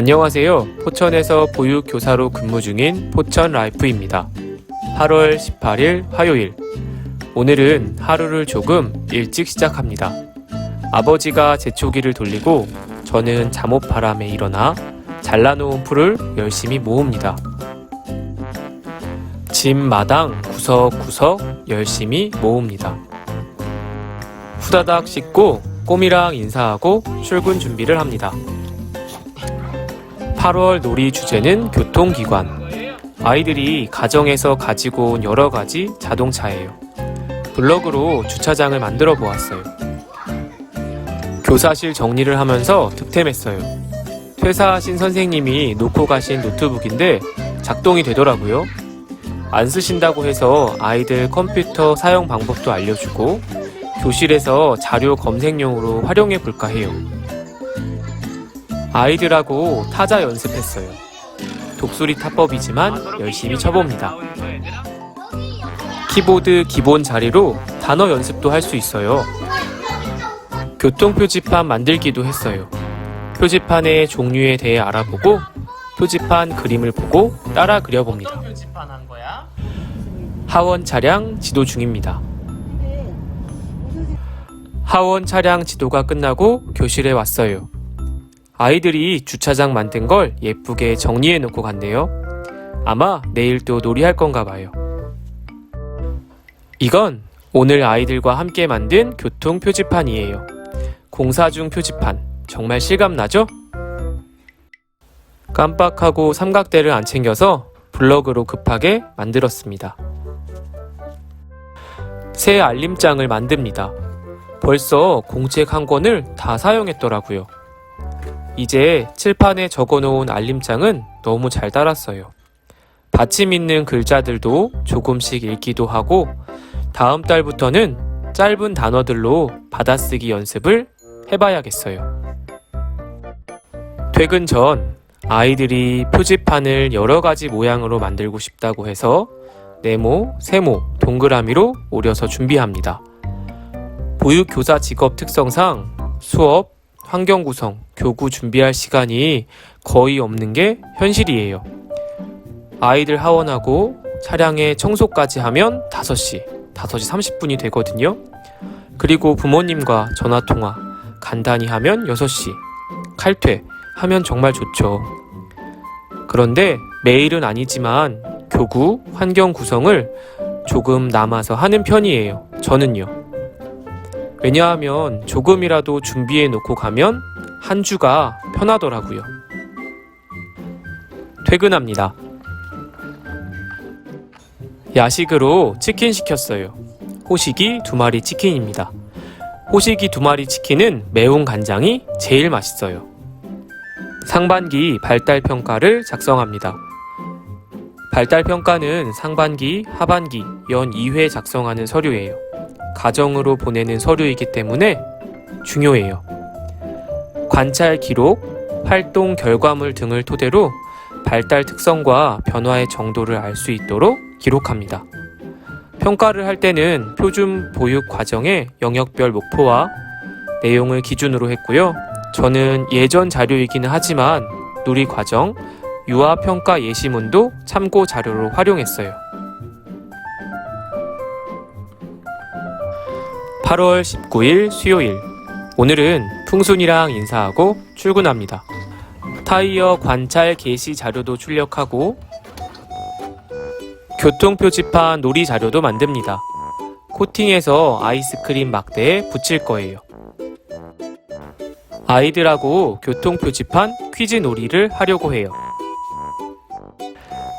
안녕하세요. 포천에서 보육교사로 근무 중인 포천 라이프입니다. 8월 18일 화요일. 오늘은 하루를 조금 일찍 시작합니다. 아버지가 제초기를 돌리고 저는 잠옷 바람에 일어나 잘라놓은 풀을 열심히 모읍니다. 집 마당 구석구석 열심히 모읍니다. 후다닥 씻고 꼬미랑 인사하고 출근 준비를 합니다. 8월 놀이 주제는 교통기관. 아이들이 가정에서 가지고 온 여러 가지 자동차예요. 블럭으로 주차장을 만들어 보았어요. 교사실 정리를 하면서 득템했어요. 퇴사하신 선생님이 놓고 가신 노트북인데 작동이 되더라고요. 안 쓰신다고 해서 아이들 컴퓨터 사용 방법도 알려주고 교실에서 자료 검색용으로 활용해 볼까 해요. 아이들하고 타자 연습했어요. 독수리 타법이지만 열심히 쳐봅니다. 키보드 기본 자리로 단어 연습도 할 수 있어요. 교통 표지판 만들기도 했어요. 표지판의 종류에 대해 알아보고 표지판 그림을 보고 따라 그려봅니다. 표지판? 하원 차량 지도 중입니다. 하원 차량 지도가 끝나고 교실에 왔어요. 아이들이 주차장 만든 걸 예쁘게 정리해 놓고 갔네요. 아마 내일 또 놀이할 건가 봐요. 이건 오늘 아이들과 함께 만든 교통 표지판이에요. 공사 중 표지판. 정말 실감나죠? 깜빡하고 삼각대를 안 챙겨서 블럭으로 급하게 만들었습니다. 새 알림장을 만듭니다. 벌써 공책 한 권을 다 사용했더라고요. 이제 칠판에 적어 놓은 알림장은 너무 잘 달았어요. 받침 있는 글자들도 조금씩 읽기도 하고 다음 달부터는 짧은 단어들로 받아쓰기 연습을 해봐야겠어요. 퇴근 전 아이들이 표지판을 여러 가지 모양으로 만들고 싶다고 해서 네모, 세모, 동그라미로 오려서 준비합니다. 보육교사 직업 특성상 수업, 환경 구성, 교구 준비할 시간이 거의 없는 게 현실이에요. 아이들 하원하고 차량에 청소까지 하면 5시, 5시 30분이 되거든요. 그리고 부모님과 전화통화, 간단히 하면 6시, 칼퇴 하면 정말 좋죠. 그런데 매일은 아니지만 교구, 환경 구성을 조금 남아서 하는 편이에요. 저는요. 왜냐하면 조금이라도 준비해 놓고 가면 한 주가 편하더라고요. 퇴근합니다. 야식으로 치킨 시켰어요. 호식이 두 마리 치킨입니다. 호식이 두 마리 치킨은 매운 간장이 제일 맛있어요. 상반기 발달 평가를 작성합니다. 발달 평가는 상반기, 하반기 연 2회 작성하는 서류예요. 가정으로 보내는 서류이기 때문에 중요해요. 관찰 기록, 활동 결과물 등을 토대로 발달 특성과 변화의 정도를 알 수 있도록 기록합니다. 평가를 할 때는 표준 보육 과정의 영역별 목표와 내용을 기준으로 했고요. 저는 예전 자료이기는 하지만 누리 과정, 유아 평가 예시문도 참고 자료로 활용했어요. 8월 19일 수요일. 오늘은 풍순이랑 인사하고 출근합니다. 타이어 관찰 게시 자료도 출력하고 교통 표지판 놀이 자료도 만듭니다. 코팅해서 아이스크림 막대에 붙일 거예요. 아이들하고 교통 표지판 퀴즈 놀이를 하려고 해요.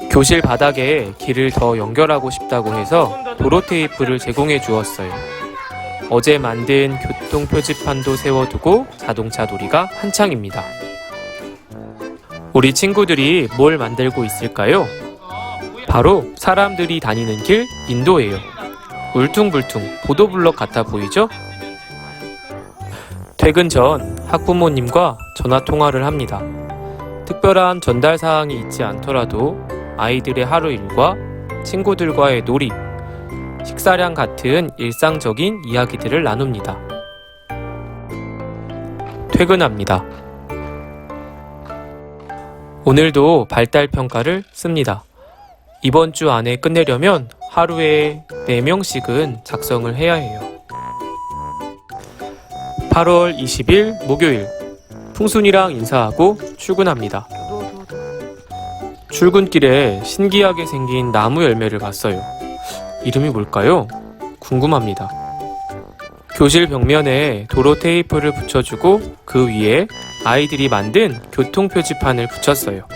교실 바닥에 길을 더 연결하고 싶다고 해서 도로 테이프를 제공해 주었어요. 어제 만든 교통 표지판도 세워두고 자동차 놀이가 한창입니다. 우리 친구들이 뭘 만들고 있을까요? 바로 사람들이 다니는 길 인도예요. 울퉁불퉁 보도블럭 같아 보이죠? 퇴근 전 학부모님과 전화 통화를 합니다. 특별한 전달 사항이 있지 않더라도 아이들의 하루 일과 친구들과의 놀이, 식사량 같은 일상적인 이야기들을 나눕니다. 퇴근합니다. 오늘도 발달 평가를 씁니다. 이번 주 안에 끝내려면 하루에 4명씩은 작성을 해야 해요. 8월 20일 목요일 풍순이랑 인사하고 출근합니다. 출근길에 신기하게 생긴 나무 열매를 봤어요. 이름이 뭘까요? 궁금합니다. 교실 벽면에 도로 테이프를 붙여주고 그 위에 아이들이 만든 교통 표지판을 붙였어요.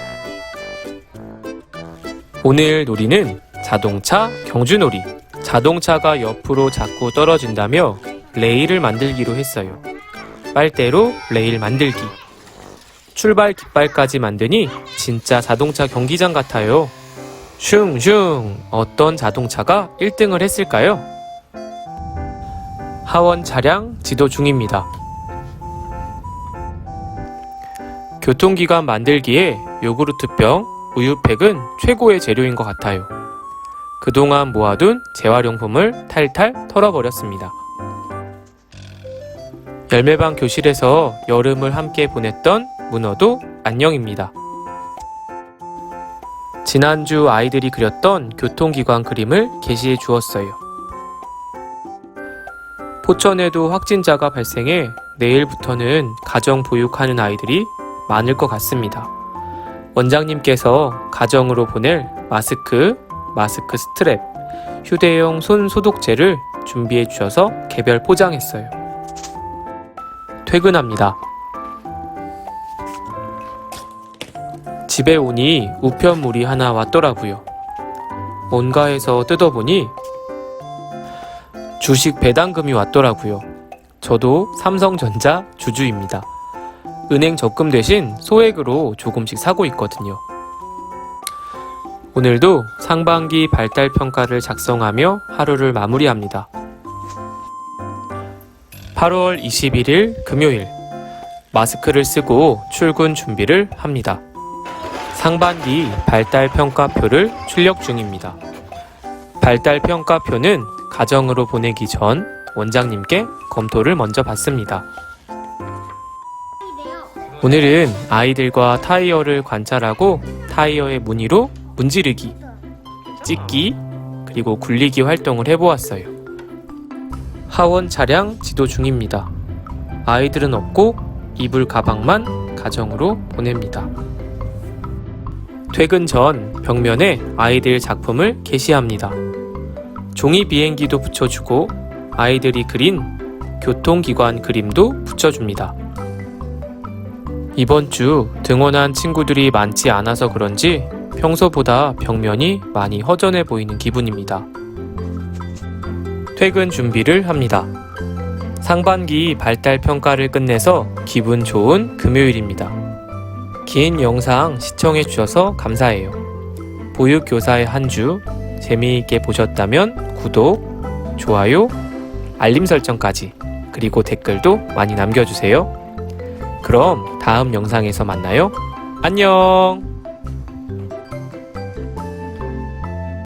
오늘 놀이는 자동차 경주놀이. 자동차가 옆으로 자꾸 떨어진다며 레일을 만들기로 했어요. 빨대로 레일 만들기. 출발 깃발까지 만드니 진짜 자동차 경기장 같아요. 슝슝 어떤 자동차가 1등을 했을까요? 하원 차량 지도 중입니다. 교통기관 만들기에 요구르트병, 우유팩은 최고의 재료인 것 같아요. 그동안 모아둔 재활용품을 탈탈 털어버렸습니다. 열매방 교실에서 여름을 함께 보냈던 문어도 안녕입니다. 지난주 아이들이 그렸던 교통기관 그림을 게시해 주었어요. 포천에도 확진자가 발생해 내일부터는 가정 보육하는 아이들이 많을 것 같습니다. 원장님께서 가정으로 보낼 마스크, 마스크 스트랩, 휴대용 손 소독제를 준비해 주셔서 개별 포장했어요. 퇴근합니다. 집에 오니 우편물이 하나 왔더라고요. 뭔가 해서 뜯어보니 주식 배당금이 왔더라고요. 저도 삼성전자 주주입니다. 은행 적금 대신 소액으로 조금씩 사고 있거든요. 오늘도 상반기 발달 평가를 작성하며 하루를 마무리합니다. 8월 21일 금요일 마스크를 쓰고 출근 준비를 합니다. 상반기 발달 평가표를 출력 중입니다. 발달 평가표는 가정으로 보내기 전 원장님께 검토를 먼저 받습니다. 오늘은 아이들과 타이어를 관찰하고 타이어의 무늬로 문지르기, 찍기, 그리고 굴리기 활동을 해보았어요. 하원 차량 지도 중입니다. 아이들은 없고 이불 가방만 가정으로 보냅니다. 퇴근 전 벽면에 아이들 작품을 게시합니다. 종이 비행기도 붙여주고 아이들이 그린 교통기관 그림도 붙여줍니다. 이번 주 등원한 친구들이 많지 않아서 그런지 평소보다 벽면이 많이 허전해 보이는 기분입니다. 퇴근 준비를 합니다. 상반기 발달 평가를 끝내서 기분 좋은 금요일입니다. 긴 영상 시청해 주셔서 감사해요. 보육교사의 한 주 재미있게 보셨다면 구독, 좋아요, 알림 설정까지 그리고 댓글도 많이 남겨주세요. 그럼 다음 영상에서 만나요. 안녕!